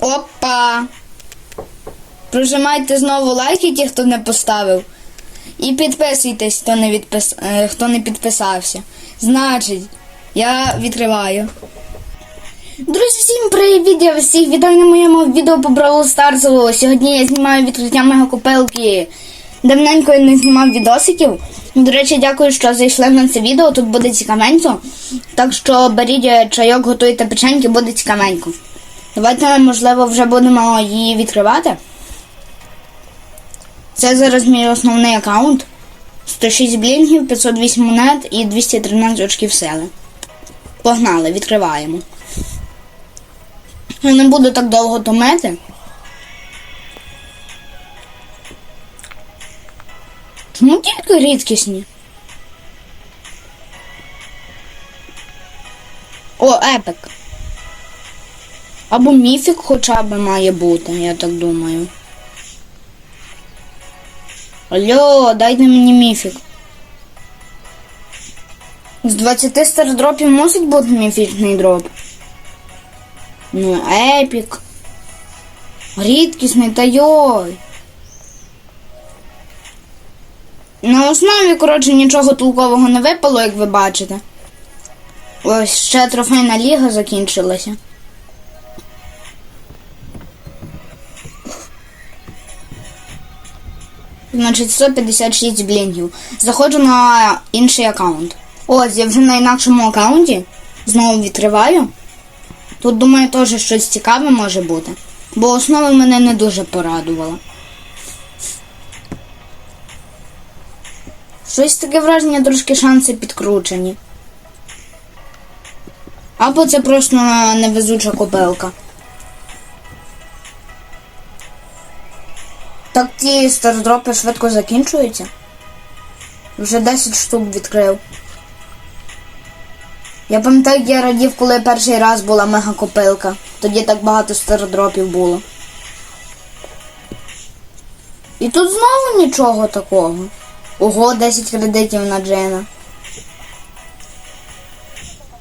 Опа! Прожимайте знову лайки, ті, хто не поставив. І підписуйтесь, хто не, відпис... е, хто не підписався. Значить, я відкриваю. Друзі, всім привіт! Я всіх вітаю на моєму відео по Бравл Старсу. Сьогодні я знімаю відкриття мегакопелки. Давненько я не знімав відосиків. До речі, дякую, що зайшли на це відео. Тут буде цікавенько. Так що беріть е, чайок, готуйте печеньки, буде цікавенько. Давайте, можливо, вже будемо її відкривати. Це зараз мій основний аккаунт. 106 блінгів, 508 монет і 213 очків сили. Погнали, відкриваємо. Я не буду так довго томити. Чому тільки рідкісні? О, епик. Або міфік хоча б має бути, я так думаю. Алло, дайте мені міфік. З 20 стардропів мусить бути міфічний дроп. Ну, епік. Рідкісний та йой. На основі, коротше, нічого толкового не випало, як ви бачите. Ось ще трофейна ліга закінчилася. Значить, 156 блінгів. Заходжу на інший аккаунт. Ось, я вже на інакшому аккаунті. Знову відкриваю. Тут, думаю, теж щось цікаве може бути. Бо основа мене не дуже порадувала. Щось таке враження, трошки шанси підкручені. Або це просто невезуча копелка. Так ті стардропи швидко закінчуються. Вже 10 штук відкрив. Я пам'ятаю, я радів, коли перший раз була мегакопилка. Тоді так багато стардропів було. І тут знову нічого такого. Ого, 10 кредитів на Джена.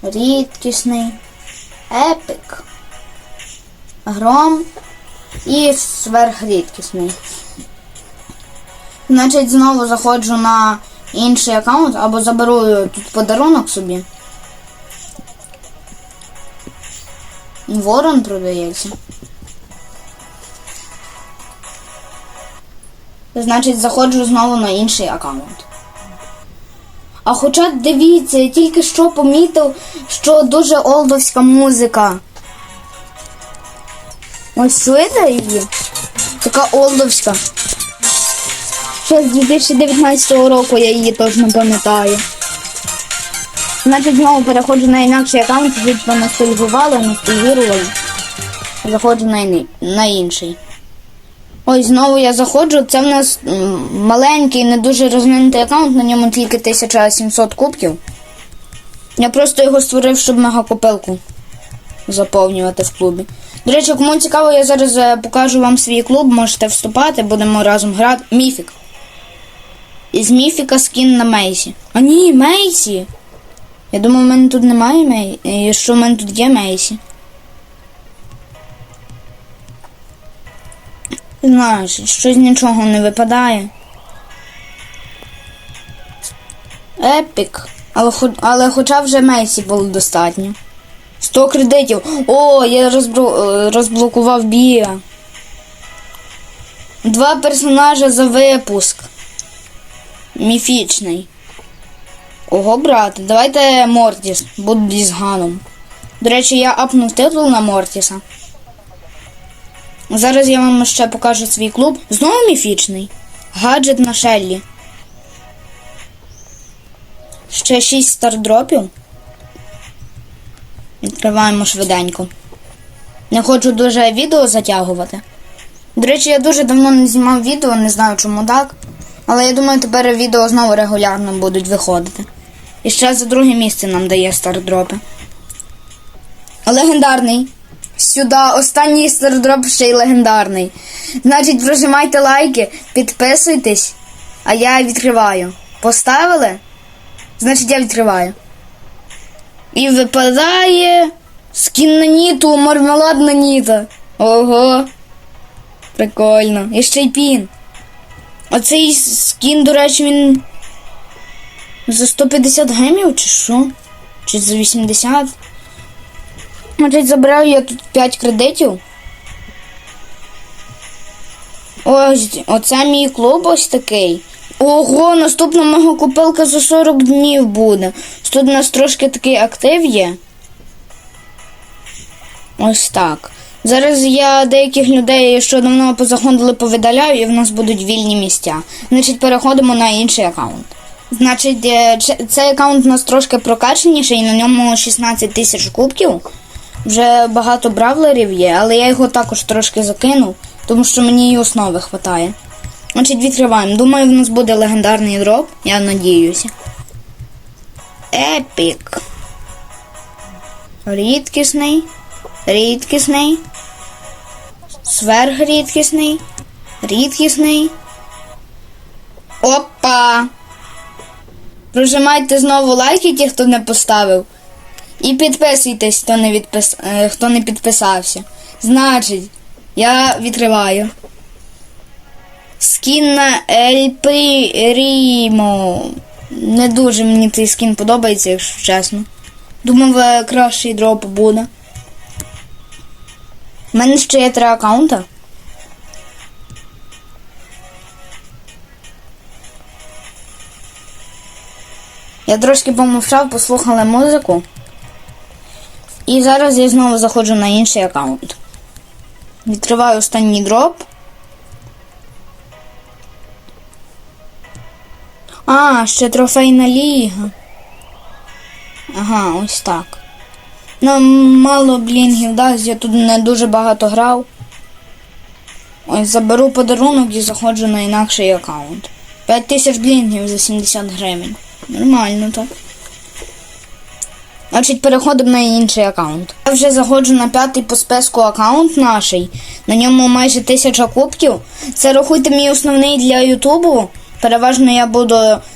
Рідкісний. Епик. Гром. І сверхрідкісний. Значить, знову заходжу на інший аккаунт або заберу тут подарунок собі. Ворон продається. Значить, заходжу знову на інший аккаунт. А хоча дивіться, я тільки що помітив, що дуже олдовська музика. Ось чуєте її? Така олдовська. Ще з 2019 року я її точно пам'ятаю. Значить, знову переходжу на інакший аккаунт, тут поностальгували, ностальгірували. Заходжу на, на інший. Ось знову я заходжу. Це в нас маленький, не дуже розвинутий аккаунт, на ньому тільки 1700 кубків. Я просто його створив, щоб мегакопилку заповнювати в клубі. До речі, кому цікаво, я зараз е, покажу вам свій клуб, можете вступати, будемо разом грати. Міфік. Із Міфіка скін на Мейсі. А ні, Мейсі! Я думаю, в мене тут немає Мейсі. Що в мене тут є Мейсі. Знаєш, щось нічого не випадає. Епік. Але, але хоча вже Мейсі було достатньо. 100 кредитів. О, я розбру... е, розблокував Біа. Два персонажа за випуск. Міфічний. Ого, брате, давайте Мортіс. Буду з Ганом. До речі, я апнув титул на Мортіса. Зараз я вам ще покажу свій клуб. Знову міфічний. Гаджет на Шеллі. Ще 6 стардропів. Відкриваємо швиденько. Не хочу дуже відео затягувати. До речі, я дуже давно не знімав відео, не знаю чому так. Але я думаю, тепер відео знову регулярно будуть виходити. І ще за друге місце нам дає стардропи. Легендарний. Сюди останній стардроп ще й легендарний. Значить, прожимайте лайки, підписуйтесь, а я відкриваю. Поставили? Значить, я відкриваю. І випадає скін на ніту, мармеладна ніта. Ого. Прикольно. І ще й пін. Оцей скін, до речі, він за 150 гемів чи що? Чи за 80? Значить, забираю я тут 5 кредитів. Ось, оце мій клуб ось такий. Ого, наступна мого купилка за 40 днів буде. Тут у нас трошки такий актив є. Ось так. Зараз я деяких людей, що давно позаходили, повидаляю, і в нас будуть вільні місця. Значить, переходимо на інший аккаунт. Значить, е, цей аккаунт у нас трошки прокачаніший, і на ньому 16 тисяч кубків. Вже багато бравлерів є, але я його також трошки закинув, тому що мені і основи хватає. Значить, відкриваємо. Думаю, в нас буде легендарний дроп, я надіюся. Епік. Рідкісний. Рідкісний. Сверхрідкісний. Рідкісний. Опа! Прожимайте знову лайки, ті, хто не поставив. І підписуйтесь, хто не, відпис... е, хто не підписався. Значить, я відкриваю. Скін на Ель. Не дуже мені цей скін подобається, якщо чесно. Думав, е, кращий дроп буде. У мене ще є три аккаунта. Я трошки помовчав, послухали музику. І зараз я знову заходжу на інший аккаунт. Відкриваю останній дроп. А, ще трофейна ліга. Ага, ось так. Ну, мало блінгів дасть, я тут не дуже багато грав. Ось заберу подарунок і заходжу на інакший аккаунт. 5 тисяч блінгів за 70 гривень. Нормально так. Значить, переходимо на інший аккаунт. Я вже заходжу на п'ятий по списку аккаунт наший. На ньому майже тисяча кубків. Це рахуйте мій основний для Ютубу. Переважно я буду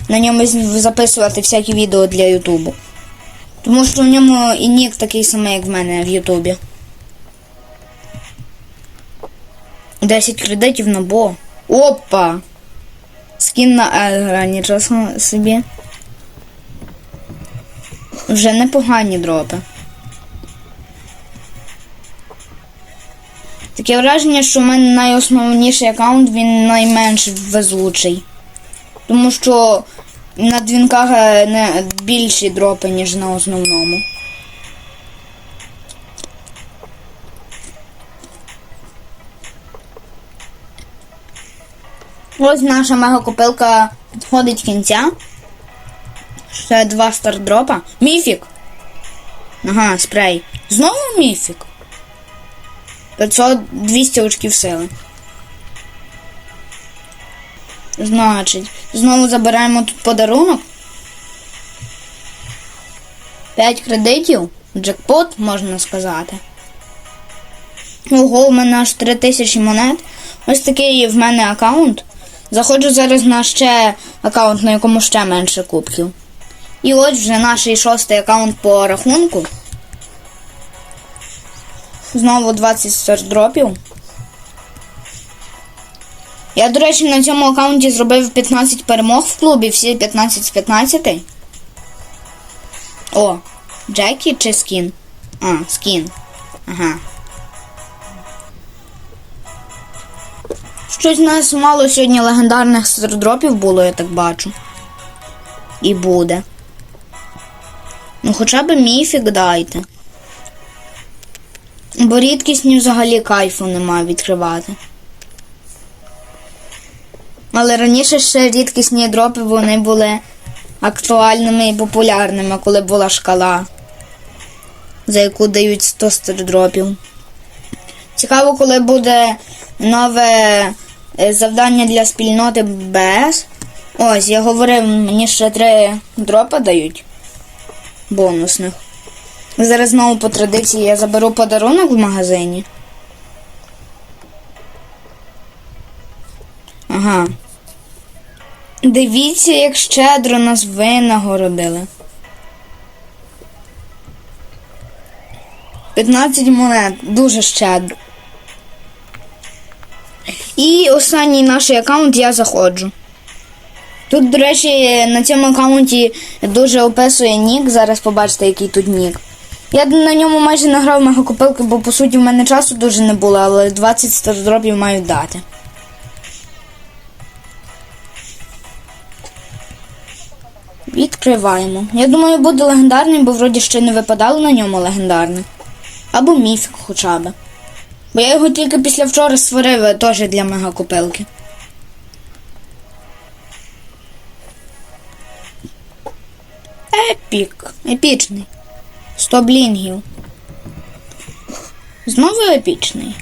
на ньому записувати всякі відео для Ютубу. Тому що в ньому і нік такий самий, як в мене в Ютубі. 10 кредитів на бо. Опа! Скін на Ельгра, нічого собі. Вже непогані дропи. Таке враження, що в мене найосновніший аккаунт, він найменш везучий. Тому що на двінках е, не більші дропи, ніж на основному. Ось наша мегакопилка підходить кінця. Ще два стардропа. Міфік. Ага, спрей. Знову міфік. 500 200 очків сили. Значить, знову забираємо тут подарунок. 5 кредитів. Джекпот, можна сказати. Ого, у мене аж 3000 монет. Ось такий в мене аккаунт. Заходжу зараз на ще аккаунт, на якому ще менше кубків. І ось вже наш шостий аккаунт по рахунку. Знову 20 стардропів. Я, до речі, на цьому аккаунті зробив 15 перемог в клубі, всі 15 з 15. О, Джекі чи скін? А, скін. Ага. Щось у нас мало сьогодні легендарних стардропів було, я так бачу. І буде. Ну хоча б міфік дайте. Бо рідкісні взагалі кайфу немає відкривати. Але раніше ще рідкісні дропи вони були актуальними і популярними, коли була шкала, за яку дають 100 стардропів. Цікаво, коли буде нове е, завдання для спільноти БС. Ось, я говорив, мені ще три дропа дають бонусних. Зараз знову по традиції я заберу подарунок в магазині. Ага. Дивіться, як щедро нас винагородили. 15 монет, дуже щедро. І останній наш аккаунт я заходжу. Тут, до речі, на цьому аккаунті дуже описує нік. Зараз побачите, який тут нік. Я на ньому майже не грав мегакопилки, бо по суті в мене часу дуже не було, але 20 стардропів мають дати. Відкриваємо. Я думаю, буде легендарний, бо вроді ще не випадало на ньому легендарний. Або міфік хоча б. Бо я його тільки після вчора створив теж для мегакопилки. Епік. Епічний. 100 блінгів. Знову епічний.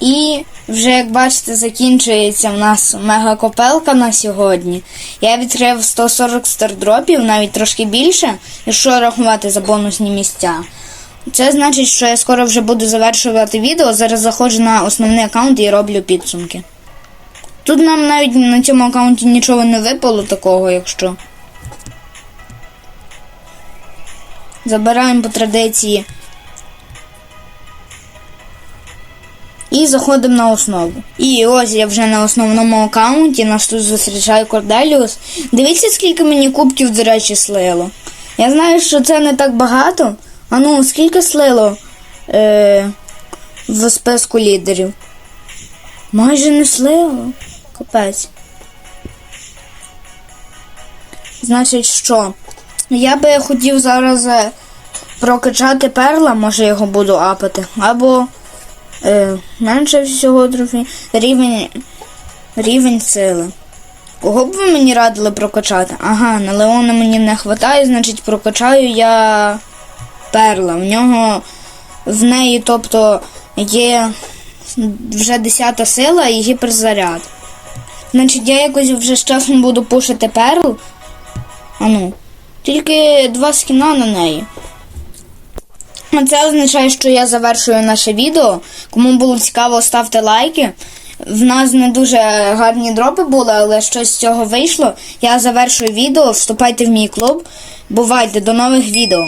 І вже, як бачите, закінчується в нас мегакопелка на сьогодні. Я відкрив 140 стардропів, навіть трошки більше, якщо рахувати за бонусні місця. Це значить, що я скоро вже буду завершувати відео. Зараз заходжу на основний аккаунт і роблю підсумки. Тут нам навіть на цьому аккаунті нічого не випало такого, якщо. Забираємо по традиції. І заходимо на основу. І ось я вже на основному аккаунті, нас тут зустрічає Корделіус. Дивіться, скільки мені кубків, до речі, слило. Я знаю, що це не так багато. А ну, скільки слило е, в списку лідерів? Майже не слило. Капець. Значить, що? Я би хотів зараз е, прокачати перла, може його буду апати. Або е, менше всього трофі. Рівень, рівень сили. Кого б ви мені радили прокачати? Ага, на Леона мені не вистачає, значить прокачаю я перла. В нього в неї, тобто, є вже 10 сила і гіперзаряд. Значить, я якось вже з часом буду пушити перл. А ну. Тільки два скіна на неї. Це означає, що я завершую наше відео. Кому було цікаво, ставте лайки. В нас не дуже гарні дропи були, але щось з цього вийшло. Я завершую відео. Вступайте в мій клуб. Бувайте, до нових відео.